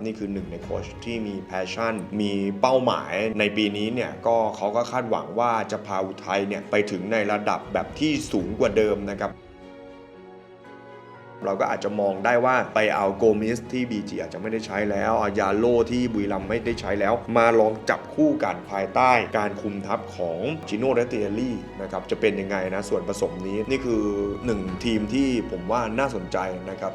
นี่คือหนึ่งในโค้ชที่มีแพชชั่น มีเป้าหมายในปีนี้เนี่ยก็เขาก็คาดหวังว่าจะพาอุทัยเนี่ยไปถึงในระดับแบบที่สูงกว่าเดิมนะครับเราก็อาจจะมองได้ว่าไปเอาโกมิสที่บีจีอาจจะไม่ได้ใช้แล้วอายาโลที่บุรีรัมไม่ได้ใช้แล้ว มาลองจับคู่กันภายใต้การคุมทัพของจิโน่และเตียรี่นะครับจะเป็นยังไงนะส่วนผสมนี้นี่คือหนึ่งทีมที่ผมว่าน่าสนใจนะครับ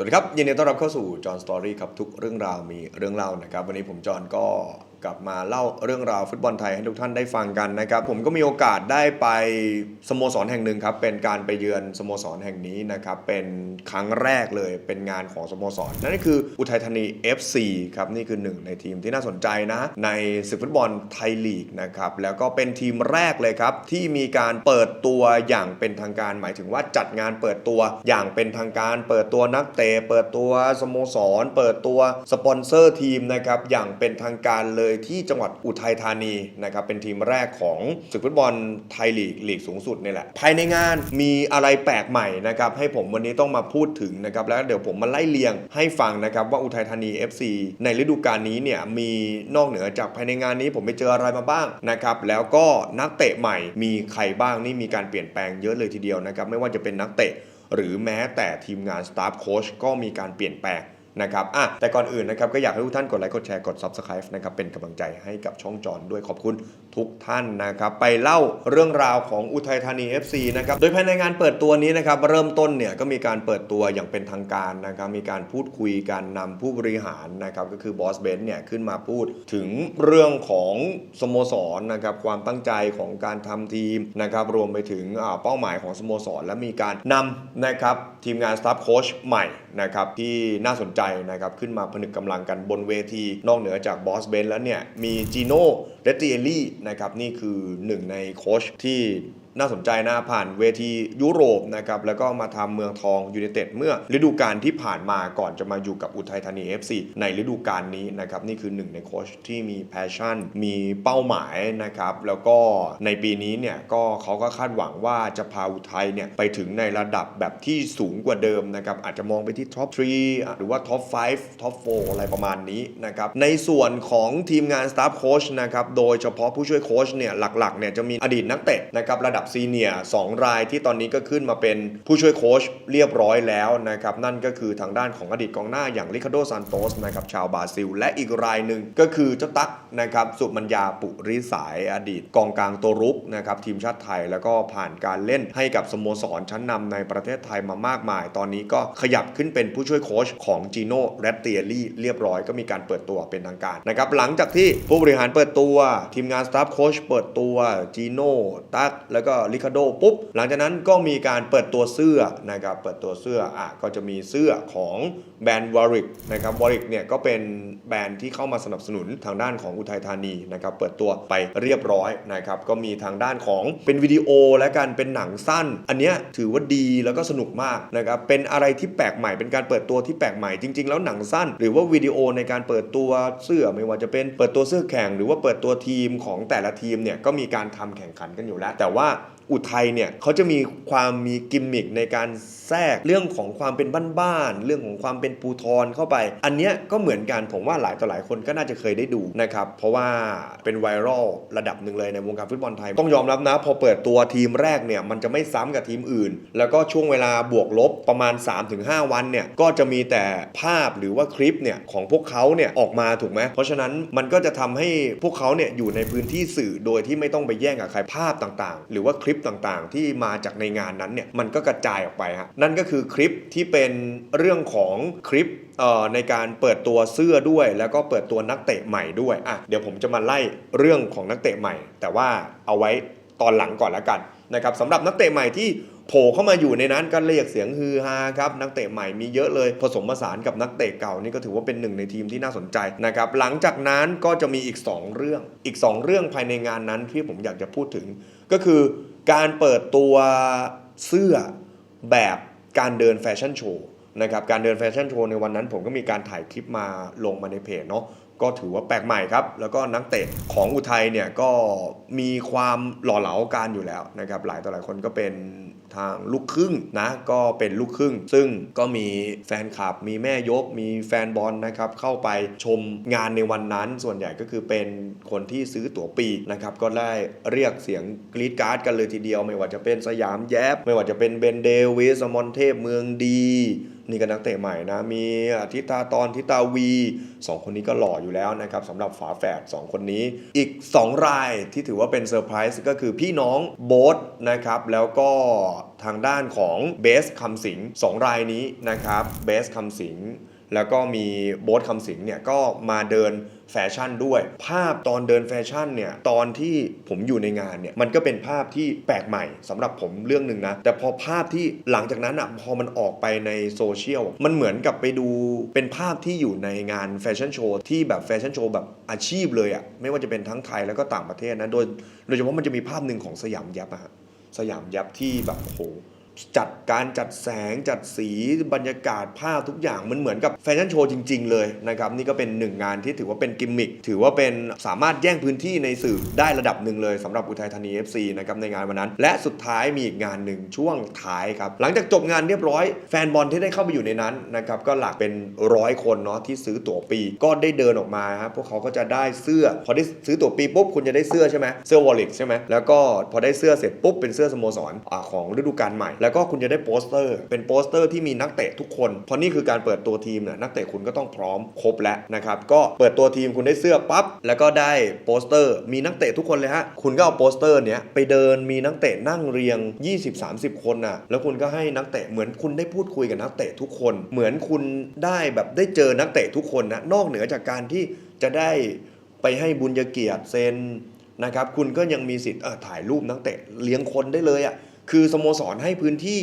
สวัสดีครับ ยินดีต้อนรับเข้าสู่จอห์นสตอรี่ครับ ทุกเรื่องราวมีเรื่องเล่านะครับ วันนี้ผมจอห์นก็ กลับมาเล่าเรื่องราวฟุตบอลไทยให้ทุกท่านได้ฟังกันนะครับผมก็มีโอกาสได้ไปสโมสรแห่งหนึ่งครับเป็นการไปเยือนสโมสรแห่งนี้นะครับเป็นครั้งแรกเลยเป็นงานของสโมสรนั่นก็คืออุทัยธานี FC ครับนี่คือหนึ่งในทีมที่น่าสนใจนะในศึกฟุตบอลไทยลีกนะครับแล้วก็เป็นทีมแรกเลยครับที่มีการเปิดตัวอย่างเป็นทางการ หมายถึงว่าจัดงานเปิดตัวอย่างเป็นทางการ เปิดตัวนักเตะเปิดตัวสโมสร เปิดตัวสปอนเซอร์ทีมนะครับอย่างเป็นทางการเลยที่จังหวัดอุทัยธานีนะครับเป็นทีมแรกของศึกฟุตบอลไทยลีกลีกสูงสุดนี่แหละ ภายในงานมีอะไรแปลกใหม่นะครับให้ผมวันนี้ต้องมาพูดถึงนะครับแล้วเดี๋ยวผมมาไล่เลียงให้ฟังนะครับว่าอุทัยธานี FC ในฤดูกาลนี้เนี่ยมีนอกเหนือจากภายในงานนี้ผมไปเจออะไรมาบ้างนะครับแล้วก็นักเตะใหม่มีใครบ้างนี่มีการเปลี่ยนแปลงเยอะเลยทีเดียวนะครับไม่ว่าจะเป็นนักเตะหรือแม้แต่ทีมงานสตาฟโค้ชก็มีการเปลี่ยนแปลง นะครับอะแต่ก่อนอื่นนะครับก็อยากให้ทุกท่านกดไลค์กดแชร์กด Subscribe นะครับเป็นกำลังใจให้กับช่องจอนด้วยขอบคุณทุกท่านนะครับไปเล่าเรื่องราวของอุทัยธานี FC นะครับโดยภายในงานเปิดตัวนี้นะครับเริ่มต้นเนี่ยก็มีการเปิดตัวอย่างเป็นทางการนะครับมีการพูดคุยการนำผู้บริหารนะครับก็คือบอสเบนเนี่ยขึ้นมาพูดถึงเรื่องของสโมสรนะครับความตั้งใจของการทำทีมนะครับรวมไปถึงเป้าหมายของสโมสร และมีการนำนะครับทีมงานสตาฟโค้ชใหม่นะครับที่น่าสนใจนะครับขึ้นมาผนึกกำลังกันบนเวที นอกเหนือจากบอสเบนแล้วเนี่ยมีจีโน่เรตติเอลี่นะครับนี่คือหนึ่งในโค้ชที่ น่าสนใจนะผ่านเวทียุโรปนะครับแล้วก็มาทำเมืองทองยูไนเต็ดเมื่อฤดูกาลที่ผ่านมาก่อนจะมาอยู่กับอุทัยธานี FC ในฤดูกาลนี้นะครับนี่คือหนึ่งในโค้ชที่มีแพชชั่น มีเป้าหมายนะครับแล้วก็ในปีนี้เนี่ยก็เขาก็คาดหวังว่าจะพาอุทัยเนี่ยไปถึงในระดับแบบที่สูงกว่าเดิมนะครับอาจจะมองไปที่ท็อป3หรือว่าท็อป5ท็อป4อะไรประมาณนี้นะครับในส่วนของทีมงานสตาฟโค้ชนะครับโดยเฉพาะผู้ช่วยโค้ชเนี่ยหลักๆเนี่ยจะมีอดีตนักเตะนะครับระดับซีเนียร์สองรายที่ตอนนี้ก็ขึ้นมาเป็นผู้ช่วยโค้ชเรียบร้อยแล้วนะครับ นั่นก็คือทางด้านของอดีตกองหน้าอย่างริคาโดซานโตสนะครับชาวบราซิล และอีกรายหนึ่งก็คือเจ้าตั๊กนะครับสุมัญญาปุริสายอดีตกองกลางตัวรุกนะครับทีมชาติไทยแล้วก็ผ่านการเล่นให้กับสโมสรชั้นนำในประเทศไทยมามากมาย ตอนนี้ก็ขยับขึ้นเป็นผู้ช่วยโค้ชของจีโน่แรตเตียรี่เรียบร้อยก็มีการเปิดตัวเป็นทางการนะครับหลังจากที่ผู้บริหารเปิดตัว ทีมงานสตาฟโค้ชเปิดตัวจีโน่ตั๊กแล้วก็ลิคาโดปุ๊บ หลังจากนั้นก็มีการเปิดตัวเสื้อนะครับ เปิดตัวเสื้ออะก็จะมีเสื้อของ แบรนด์วอริกนะครับวอริกเนี่ยก็เป็นแบรนด์ที่เข้ามาสนับสนุนทางด้านของอุทัยธานีนะครับเปิดตัวไปเรียบร้อยนะครับก็มีทางด้านของเป็นวิดีโอและกันเป็นหนังสั้น อันเนี้ยถือว่าดีแล้วก็สนุกมากนะครับเป็นอะไรที่แปลกใหม่เป็นการเปิดตัวที่แปลกใหม่จริง ๆ แล้วหนังสั้น หรือว่าวิดีโอในการเปิดตัวเสื้อไม่ว่าจะเป็นเปิดตัวเสื้อแข่ง หรือว่าเปิดตัวทีมของแต่ละทีมเนี่ยก็มีการทำแข่งขันกันอยู่แล้ว แต่ว่า อุทัยเนี่ยเขาจะมีความมีกิมมิคในการแทรกเรื่องของความเป็นบ้านๆเรื่องของความเป็นปูทรเข้าไป อันเนี้ยก็เหมือนกันผมว่าหลายต่อหลายคนก็น่าจะเคยได้ดูนะครับเพราะว่าเป็นไวรัลระดับหนึ่งเลยในวงการฟุตบอลไทย ต้องยอมรับนะ พอเปิดตัวทีมแรกเนี่ยมันจะไม่ซ้ำกับทีมอื่น แล้วก็ช่วงเวลาบวกลบประมาณ 3-5 วันเนี่ยก็จะมีแต่ภาพหรือว่าคลิปเนี่ยของพวกเขาเนี่ยออกมาถูกไหมเพราะฉะนั้นมันก็จะทำให้พวกเขาเนี่ยอยู่ในพื้นที่สื่อโดยที่ไม่ต้องไปแย่งกับใครภาพต่างๆ หรือว่าคลิปต่างๆ ที่มาจากในงานนั้นเนี่ยมันก็กระจายออกไปฮะนั่นก็คือคลิปที่เป็นเรื่องของคลิปในการเปิดตัวเสื้อด้วย แล้วก็เปิดตัวนักเตะใหม่ด้วยอะเดี๋ยวผมจะมาไล่เรื่องของนักเตะใหม่ แต่ว่าเอาไว้ตอนหลังก่อนละกันนะครับสำหรับนักเตะใหม่ที่โผล่เข้ามาอยู่ในนั้นก็เรียกเสียงฮือฮาครับนักเตะใหม่มีเยอะเลย ผสมผสานกับนักเตะเก่านี่ก็ถือว่าเป็นหนึ่งในทีมที่น่าสนใจนะครับหลังจากนั้นก็จะมีอีก 2 เรื่องอีก 2 เรื่องภายในงานนั้นที่ผมอยากจะพูดถึง ก็คือ การเปิดตัวเสื้อแบบการเดินแฟชั่นโชว์นะครับการเดินแฟชั่นโชว์ในวันนั้นผมก็มีการถ่ายคลิปมาลงมาในเพจเนาะก็ถือว่าแปลกใหม่ครับ แล้วก็นักเตะของอุทัยเนี่ยก็มีความหล่อเหลาการอยู่แล้วนะครับหลายต่อหลายคนก็เป็น ทางลูกครึ่งนะก็เป็นลูกครึ่ง ซึ่งก็มีแฟนคลับ มีแม่ยก มีแฟนบอลนะครับเข้าไปชมงานในวันนั้น ส่วนใหญ่ก็คือเป็นคนที่ซื้อตั๋วปีนะครับก็ได้เรียกเสียงกรีดการ์ดกันเลยทีเดียว ไม่ว่าจะเป็นสยามแยบ ไม่ว่าจะเป็นเบนเดวิสอมอนเทพเมืองดี นี่ก็นักเตะใหม่นะ มีทิตาตอนทิตาวีสองคนนี้ก็หล่ออยู่แล้วนะครับสำหรับฝาแฝดสองคนนี้ อีก 2 รายที่ถือว่าเป็นเซอร์ไพรส์ก็คือพี่น้องโบ๊ทนะครับ แล้วก็ทางด้านของเบสคำสิงสองรายนี้นะครับเบสคำสิง แล้วก็มีโบ๊ทคำสิงเนี่ยก็มาเดินแฟชั่นด้วย ภาพตอนเดินแฟชั่นเนี่ยตอนที่ผมอยู่ในงานเนี่ยมันก็เป็นภาพที่แปลกใหม่สำหรับผมเรื่องหนึ่งนะ แต่พอภาพที่หลังจากนั้นอะพอมันออกไปในโซเชียลมันเหมือนกับไปดูเป็นภาพที่อยู่ในงานแฟชั่นโชว์ที่แบบแฟชั่นโชว์แบบอาชีพเลยอะไม่ว่าจะเป็นทั้งไทยแล้วก็ต่างประเทศนะโดยโดยเฉพาะมันจะมีภาพหนึ่งของสยามยับอะสยามยับที่แบบโอ้โห จัดการจัดแสงจัดสีบรรยากาศภาพทุกอย่างมันเหมือนกับแฟชั่นโชว์จริง ๆ เลยนะครับนี่ก็เป็นหนึ่งงานที่ถือว่าเป็นกิมมิคถือว่าเป็นสามารถแย่งพื้นที่ในสื่อได้ระดับหนึ่งเลยสำหรับอุทัยธานี FC นะครับในงานวันนั้น และสุดท้ายมีอีกงานหนึ่งช่วงท้ายครับหลังจากจบงานเรียบร้อยแฟนบอลที่ได้เข้าไปอยู่ในนั้นนะครับก็หลักเป็นร้อยคนเนาะที่ซื้อตั๋วปี ก็ได้เดินออกมาครับพวกเขาก็จะได้เสื้อ พอได้ซื้อตั๋วปีปุ๊บคุณจะได้เสื้อใช่ไหมเสื้อวอลลิกใช่ไหมแล้วก็พอได้เสื้อเสร็จปุ๊บเป็นเสื้อสโมสรอของฤดูกาลใหม่แล้วก็คุณจะได้โปสเตอร์ เป็นโปสเตอร์ที่มีนักเตะทุกคน เพราะนี่คือการเปิดตัวทีมเนี่ยนักเตะคุณก็ต้องพร้อมครบแล้วนะครับ ก็เปิดตัวทีมคุณได้เสื้อปั๊บ แล้วก็ได้โปสเตอร์ มีนักเตะทุกคนเลยฮะ คุณก็เอาโปสเตอร์เนี้ยไปเดินมีนักเตะนั่งเรียง 20-30 คนน่ะ แล้วคุณก็ให้นักเตะเหมือนคุณได้พูดคุยกับนักเตะทุกคน เหมือนคุณได้แบบได้เจอนักเตะทุกคนนะ นอกเหนือจากการที่จะได้ไปให้บุญเกียรติเซนนะครับ คุณก็ยังมีสิทธิ์เออถ่ายรูปนักเตะเลี้ยงคนได้เลยอะ คือสโมสรให้พื้นที่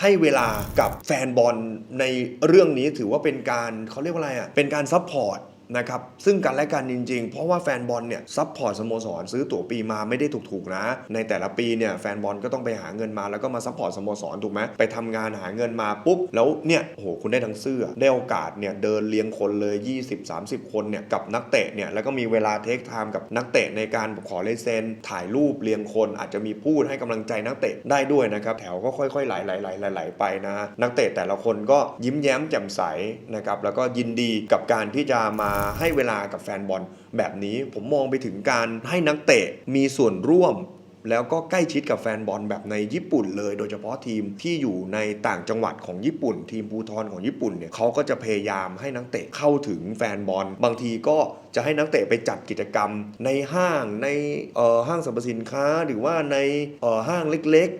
ให้เวลากับแฟนบอลในเรื่องนี้ถือว่าเป็นการเขาเรียกว่าอะไรอะเป็นการซัพพอร์ต นะครับซึ่งกันและกันจริง ๆ เพราะว่าแฟนบอลเนี่ยซัพพอร์ตสโมสรซื้อตั๋วปีมาไม่ได้ถูกๆนะ ในแต่ละปีเนี่ยแฟนบอลก็ต้องไปหาเงินมาแล้วก็มาซัพพอร์ตสโมสรถูกไหมไปทำงานหาเงินมาปุ๊บแล้วเนี่ยโอ้โหคุณได้ทั้งเสื้อได้โอกาสเนี่ยเดินเลี้ยงคนเลย 20-30 คนเนี่ยกับนักเตะเนี่ยแล้วก็มีเวลาเทคไทม์กับนักเตะในการขอเลเซนถ่ายรูปเลี้ยงคน อาจจะมีพูดให้กำลังใจนักเตะได้ด้วยนะครับแถวก็ค่อยๆไหลไหลไหลไหลไหลไปนะ นักเตะแต่ละคนก็ยิ้มแย้มแจ่มใสนะครับแล้วก็ยินดีกับการที่จะมาให้เวลากับแฟนบอลแบบนี้ ผมมองไปถึงการให้นักเตะมีส่วนร่วม แล้วก็ใกล้ชิดกับแฟนบอลแบบในญี่ปุ่นเลย โดยเฉพาะทีมที่อยู่ในต่างจังหวัดของญี่ปุ่น ทีมภูทรของญี่ปุ่นเนี่ยเขาก็จะพยายามให้นักเตะเข้าถึงแฟนบอล บางทีก็จะให้นักเตะไปจัดกิจกรรมในห้างในห้างสรรพสินค้าหรือว่าในห้างเล็ก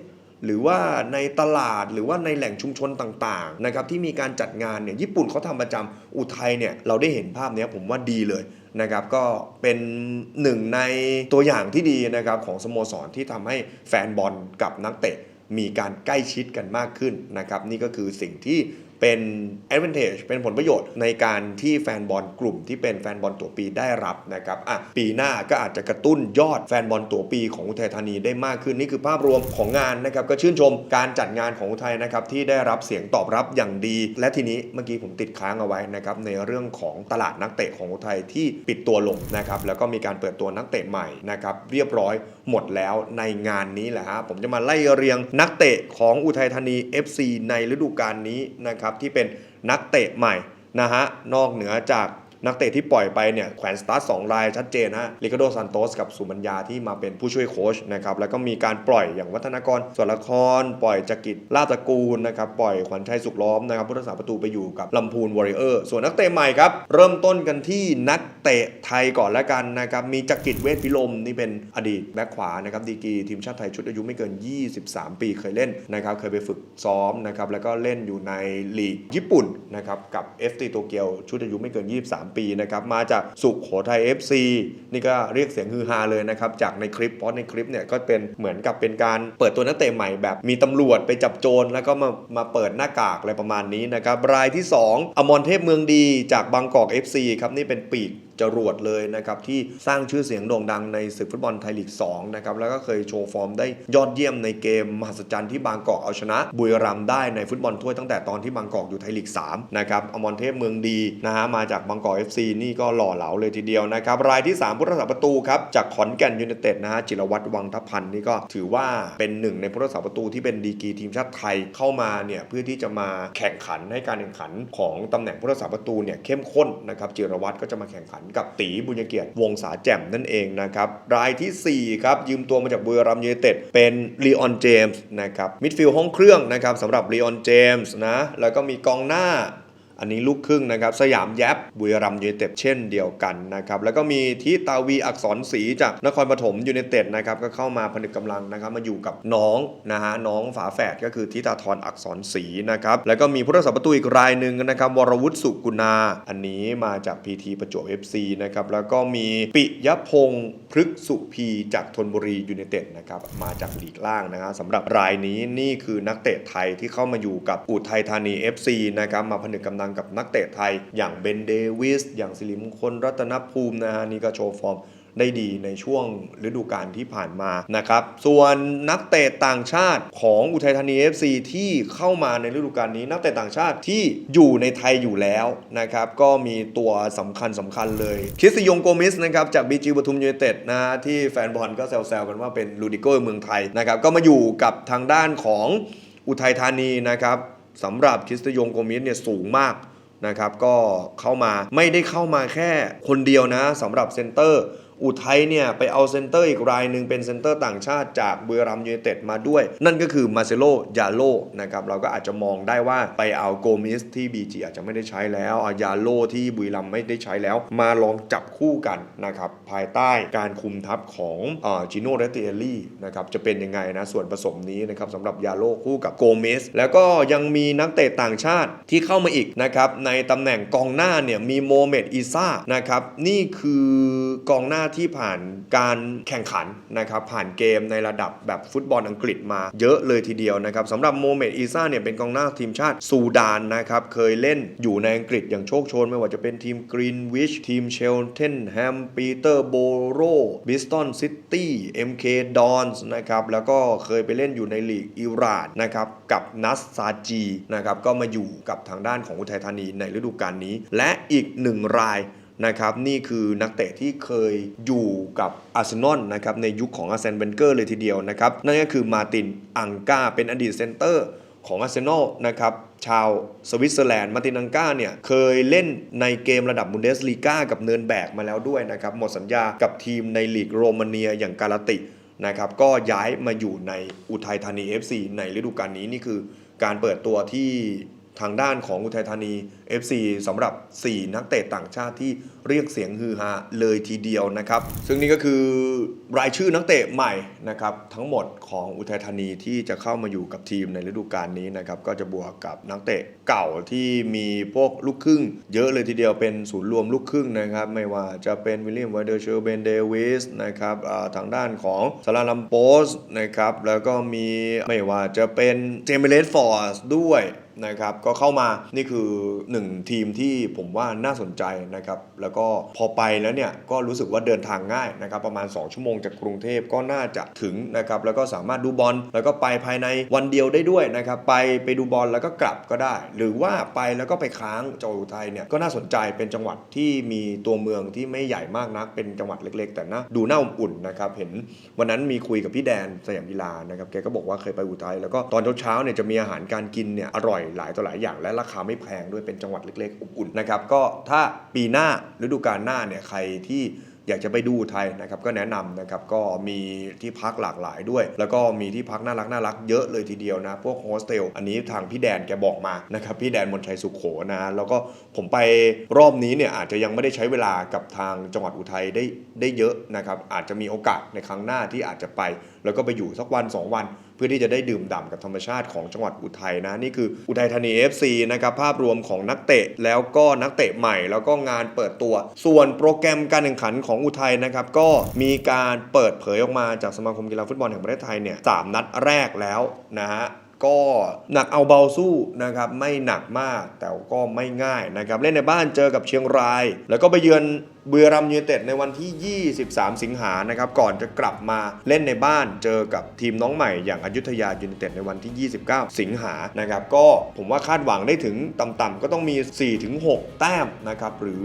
หรือว่าในตลาดหรือว่าในแหล่งชุมชนต่างๆนะครับที่มีการจัดงานเนี่ยญี่ปุ่นเขาทำประจำอุทัยเนี่ยเราได้เห็นภาพเนี้ยผมว่าดีเลยนะครับก็เป็นหนึ่งในตัวอย่างที่ดีนะครับของสโมสรที่ทำให้แฟนบอลกับนักเตะมีการใกล้ชิดกันมากขึ้นนะครับนี่ก็คือสิ่งที่ เป็น advantage เป็นผลประโยชน์ในการที่แฟนบอลกลุ่มที่เป็นแฟนบอลตัวปีได้รับนะครับอะปีหน้าก็อาจจะกระตุ้นยอดแฟนบอลตัวปีของอุทัยธานีได้มากขึ้น นี่คือภาพรวมของงานนะครับก็ชื่นชมการจัดงานของอุทัยนะครับที่ได้รับเสียงตอบรับอย่างดี และทีนี้เมื่อกี้ผมติดค้างเอาไว้นะครับในเรื่องของตลาดนักเตะของอุทัยที่ปิดตัวลงนะครับแล้วก็มีการเปิดตัวนักเตะใหม่นะครับเรียบร้อย หมดแล้วในงานนี้แหละฮะผมจะมาไล่เรียงนักเตะของอุทัยธานี FC ในฤดูกาลนี้นะครับที่เป็นนักเตะใหม่นะฮะนอกเหนือจาก นักเตะที่ปล่อยไปเนี่ยแขวนสตาร์ทสองรายชัดเจนฮะลิคาโดซันโตสกับสุมัญญาที่มาเป็นผู้ช่วยโค้ชนะครับแล้วก็มีการปล่อยอย่างวัฒนากรส่วนละคร ปล่อยจักริดลาตระกูลนะครับปล่อยขวัญชัยสุขล้อมนะครับผู้รักษาประตูไปอยู่กับลำพูนวอริเออร์ส่วนนักเตะใหม่ครับเริ่มต้นกันที่นักเตะไทยก่อนแล้วกันนะครับมีจักริดเวทพิลมนี่เป็นอดีตแบ็คขวานะครับดีกีทีมชาติไทยชุดอายุไม่เกิน 23 ปีเคยเล่นนะครับเคยไปฝึกซ้อมนะครับแล้วก็เล่นอยู่ในลีกญี่ปุ่นนะครับกับ FT โตเกียวชุดอายุไม่เกิน 23ปีนะครับมาจากสุขโขทัย FC นี่ก็เรียกเสียงฮือฮาเลยนะครับจากในคลิปเพราะในคลิปเนี่ยก็เป็นเหมือนกับเป็นการเปิดตัวนักเตะใหม่แบบมีตำรวจไปจับโจรแล้วก็มามาเปิดหน้ากากอะไรประมาณนี้นะครับรายที่ 2 อมรเทพเมืองดีจากบางกอก FC ครับนี่เป็นปีก จรวดเลยนะครับที่สร้างชื่อเสียงโด่งดังในศึกฟุตบอลไทยลีก2นะครับแล้วก็เคยโชว์ฟอร์มได้ยอดเยี่ยมในเกมมหัศจรรย์ที่บางกอกเอาชนะ บุรีรัมได้ในฟุตบอลถ้วยตั้งแต่ตอนที่บางกอกอยู่ไทยลีก3นะครับอมรเทพเมืองดีนะฮะมาจากบางกอก FC นี่ก็หล่อเหลาเลยทีเดียวนะครับรายที่ 3 ผู้รักษาประตูครับจากขอนแก่นยูไนเต็ดนะฮะจิรวัตรวังทพันธ์นี่ก็ถือว่าเป็นหนึ่งในผู้รักษาประตูที่เป็นดีกีทีมชาติไทยเข้ามาเนี่ยเพื่อที่จะมาแข่งขันให้การแข่งขันของตำแหน่งผู้รักษาประตูเนี่ยเข้มข้นนะครับจิรวัตรก็จะมาแข่งขันกับตีบุญเกียรติวงศาแจ่มนั่นเองนะครับ รายทีสี่ 4 ครับ ยืมตัวมาจากบุรีรัมย์ยูไนเต็ดเป็นลีออนเจมส์นะครับมิดฟิลด์ห้องเครื่องนะครับสำหรับลีออนเจมส์นะแล้วก็มีกองหน้า อันนี้ลูกครึ่งนะครับสยามแยบบุรีรัมย์ยูไนเต็ดเช่นเดียวกันนะครับแล้วก็มีทิตาวีอักษรศรีจากนครปฐมยูไนเต็ดนะครับก็เข้ามาผนึกกำลังนะครับมาอยู่กับน้องนะฮะน้องฝาแฝดก็คือทิตาธรอักษรศรีนะครับแล้วก็มีผู้รักษาประตูอีกรายหนึ่งนะครับวรวุฒิสุกุณาอันนี้มาจากพีทีประจวบ FC นะครับแล้วก็มีปิยพงศ์พฤกษุพีจากธนบุรียูไนเต็ดนะครับมาจากลีกล่างนะฮะสำหรับรายนี้นี่คือนักเตะไทยที่เข้ามาอยู่กับอุทัยธานี FC นะครับมาผนึกกำลังกับนักเตะไทย อย่างเบนเดวิส อย่างสิริมงคลรัตนภูมินะฮะนี่ก็โชว์ฟอร์มได้ดีในช่วงฤดูกาลที่ผ่านมานะครับ ส่วนนักเตะต่างชาติของอุทัยธานี FC ที่เข้ามาในฤดูกาลนี้ นักเตะต่างชาติที่อยู่ในไทยอยู่แล้วนะครับ ก็มีตัวสำคัญสำคัญเลยคริสติยงโกมิสนะครับจากบีจีปทุมยูไนเต็ดนะฮะที่แฟนบอลก็แซวๆกันว่าเป็นลูดิโก้เมืองไทยนะครับ ก็มาอยู่กับทางด้านของอุทัยธานีนะครับ สำหรับคริสตยงโกมิสเนี่ยสูงมากนะครับก็เข้ามาไม่ได้เข้ามาแค่คนเดียวนะสำหรับเซนเตอร์ อุทัยเนี่ยไปเอาเซนเตอร์อีกรายหนึ่งเป็นเซนเตอร์ต่างชาติจากบุรีรัมย์ยูไนเต็ดมาด้วย นั่นก็คือมาเซโลยาโลนะครับเราก็อาจจะมองได้ว่าไปเอาโกมิสที่ BG อาจจะไม่ได้ใช้แล้วเอายาโลที่บุรีรัมไม่ได้ใช้แล้ว มาลองจับคู่กันนะครับภายใต้การคุมทัพของจิโน่เรติเอลี่นะครับจะเป็นยังไงนะส่วนผสมนี้นะครับสำหรับยาโลคู่กับโกเมสแล้วก็ยังมีนักเตะต่างชาติที่เข้ามาอีกนะครับในตำแหน่งกองหน้าเนี่ยมีโมเมดอีซ่านะครับนี่คือกองหน้าที่ผ่านการแข่งขันนะครับผ่านเกมในระดับแบบฟุตบอลอังกฤษมาเยอะเลยทีเดียวนะครับสำหรับโมเมดอีซ่าเนี่ยเป็นกองหน้าทีมชาติซูดานนะครับเคยเล่นอยู่ในอังกฤษอย่างโชคโชน ไม่ว่าจะเป็นทีมกรีนวิชทีมเชลเทนแฮมปีเตอร์โบโรบิสตันซิตี้เอ็มเคดอนส์นะครับแล้วก็เคยไปเล่นอยู่ในลีกอิหร่านนะครับกับนัสซาจีนะครับก็มาอยู่กับทางด้านของอุทัยธานีในฤดูกาลนี้ และอีกหนึ่งราย นะครับนี่คือนักเตะที่เคยอยู่กับอาร์เซนอลนะครับในยุคของอาร์เซนเวนเกอร์เลยทีเดียวนะครับนั่นก็คือมาตินอังกาเป็นอดีตเซนเตอร์ของอาร์เซนอลนะครับชาวสวิตเซอร์แลนด์มาตินอังกาเนี่ยเคยเล่นในเกมระดับบุนเดสลีกากับเนินแบกมาแล้วด้วยนะครับหมดสัญญากับทีมในลีกโรมาเนียอย่างกาลาตินะครับก็ย้ายมาอยู่ในอุทัยธานี FC ในฤดูกาลนี้นี่คือการเปิดตัวที่ ทางด้านของอุทัยธานี FC สำหรับ 4 นักเตะต่างชาติที่เรียกเสียงฮือฮาเลยทีเดียวนะครับ ซึ่งนี่ก็คือรายชื่อนักเตะใหม่นะครับทั้งหมดของอุทัยธานีที่จะเข้ามาอยู่กับทีมในฤดูกาลนี้นะครับก็จะบวกกับนักเตะเก่าที่มีพวกลูกครึ่ง เยอะเลยทีเดียวเป็นศูนย์รวมลูกครึ่งนะครับไม่ว่าจะเป็นวิลเลียมไวเดอร์เชอร์เบนเดวิสนะครับทางด้านของซาลาลัมโปสนะครับแล้วก็มีไม่ว่าจะเป็นเจมเบเลสฟอร์สด้วย นะครับก็เข้ามานี่คือ 1 ทีมที่ผมว่าน่าสนใจนะครับแล้วก็พอไปแล้วเนี่ยก็รู้สึกว่าเดินทางง่ายนะครับประมาณ 2 ชั่วโมงจากกรุงเทพก็น่าจะถึงนะครับแล้วก็สามารถดูบอลแล้วก็ไปภายในวันเดียวได้ด้วยนะครับไปไปดูบอลแล้วก็กลับก็ได้ หรือว่าไปแล้วก็ไปค้างจังหวัดอุทัยเนี่ยก็น่าสนใจเป็นจังหวัดที่มีตัวเมืองที่ไม่ใหญ่มากนัก เป็นจังหวัดเล็ก ๆ แต่นะดูน่าอบอุ่นนะครับเห็นวันนั้นมีคุยกับพี่แดนสยามกีฬานะครับแกก็บอกว่าเคยไปอุทัยแล้วก็ตอนเช้าๆเนี่ยจะมีอาหารการกินเนี่ยอร่อยหลายต่อหลายอย่าง และราคาไม่แพงด้วยเป็นจังหวัดเล็กๆอบอุ่นนะครับก็ถ้าปีหน้าฤดูกาลหน้าเนี่ยใครที่อยากจะไปดูอุทัยนะครับก็แนะนำนะครับก็มีที่พักหลากหลายด้วย แล้วก็มีที่พักน่ารักน่ารักเยอะเลยทีเดียวนะ พวกโฮสเทลอันนี้ทางพี่แดนแกบอกมานะครับพี่แดนมนชัยสุขโขนะแล้วก็ผมไปรอบนี้เนี่ยอาจจะยังไม่ได้ใช้เวลากับทางจังหวัดอุทัยได้ได้เยอะนะครับอาจจะมีโอกาสในครั้งหน้าที่อาจจะไป แล้วก็ไปอยู่สักวัน 2 วัน พื่อที่จะได้ดื่มด่ำกับธรรมชาติของจังหวัดอุทัยนะ นี่คืออุทัยธานี FC นะครับภาพรวมของนักเตะแล้วก็นักเตะใหม่แล้วก็งานเปิดตัว ส่วนโปรแกรมการแข่งขันของอุทัยนะครับก็มีการเปิดเผยออกมาจากสมาคมกีฬาฟุตบอลแห่งประเทศไทยเนี่ยสามนัดแรกแล้วนะฮะก็หนักเอาเบาสู้นะครับไม่หนักมากแต่ก็ไม่ง่ายนะครับเล่นในบ้านเจอกับเชียงราย แล้วก็ไปเยือนบุรีรัมย์ยูไนเต็ดในวันที่ 23 สิงหานะครับก่อนจะกลับมาเล่นในบ้านเจอกับทีมน้องใหม่อย่างอายุธยายูไนเต็ดในวันที่ 29 สิงหานะครับก็ผมว่าคาดหวังได้ถึงต่ำๆก็ต้องมี 4-6 แต้มนะครับหรือ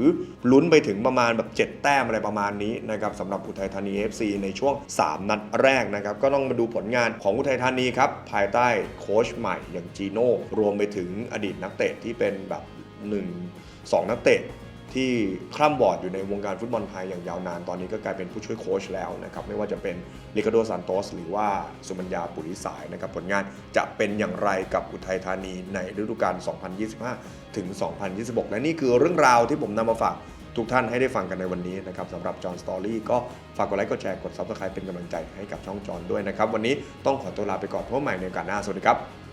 ลุ้นไปถึงประมาณแบบ 7 แต้มอะไรประมาณนี้นะครับสำหรับอุทัยธานี FC ในช่วง 3 นัดแรกนะครับก็ต้องมาดูผลงานของอุทัยธานีครับภายใต้โค้ชใหม่อย่างจีโน่รวมไปถึงอดีตนักเตะที่เป็นแบบ1 2 นักเตะ ที่คล่ำบอดอยู่ในวงการฟุตบอลไทยอย่างยาวนาน ตอนนี้ก็กลายเป็นผู้ช่วยโค้ชแล้วนะครับ ไม่ว่าจะเป็นลิคาโดซานโตสหรือว่าสุมัญญาปุริสายนะครับ ผลงานจะเป็นอย่างไรกับอุทัยธานีในฤดูกาล 2025 ถึง 2026 และนี่คือเรื่องราวที่ผมนำมาฝากทุกท่านให้ได้ฟังกันในวันนี้นะครับสำหรับจอห์นสตอรี่ก็ฝากกดไลค์กดแชร์กด Subscribe เป็นกำลังใจให้กับช่องจอห์นด้วยนะครับ วันนี้ต้องขอตัวลาไปก่อนพบใหม่ในโอกาสหน้าสวัสดีครับ